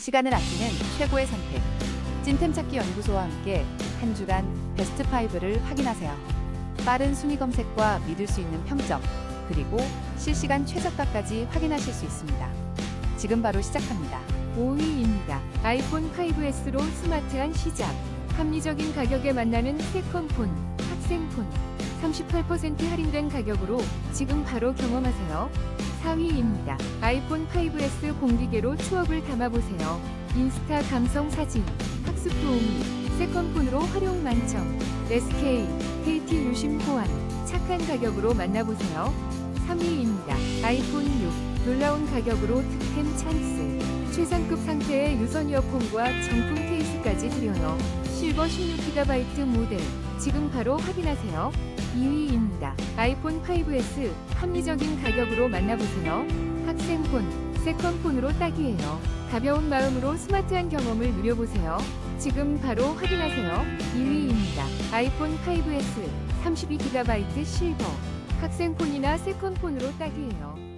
시간을 아끼는 최고의 선택. 찐템 찾기 연구소와 함께 한 주간 베스트 5를 확인하세요. 빠른 순위 검색과 믿을 수 있는 평점, 그리고 실시간 최저가까지 확인하실 수 있습니다. 지금 바로 시작합니다. 5위입니다. 아이폰 5S로 스마트한 시작. 합리적인 가격에 만나는 세컨폰, 학생폰. 38% 할인된 가격으로 지금 바로 경험하세요. 4위입니다. 아이폰 5S 공기계로 추억을 담아보세요. 인스타 감성 사진, 학습 도우미, 세컨폰으로 활용 만점. SK, KT 유심 호환, 착한 가격으로 만나보세요. 3위입니다. 아이폰 6, 놀라운 가격으로 득템 찬스. 최상급 상태의 유선 이어폰과 정품 케이스까지 드려요. 실버 16GB 모델. 지금 바로 확인하세요. 2위입니다. 아이폰 5S 합리적인 가격으로 만나보세요. 학생폰, 세컨폰으로 딱이에요. 가벼운 마음으로 스마트한 경험을 누려보세요. 지금 바로 확인하세요. 2위입니다. 아이폰 5S 32GB 실버. 학생폰이나 세컨폰으로 딱이에요.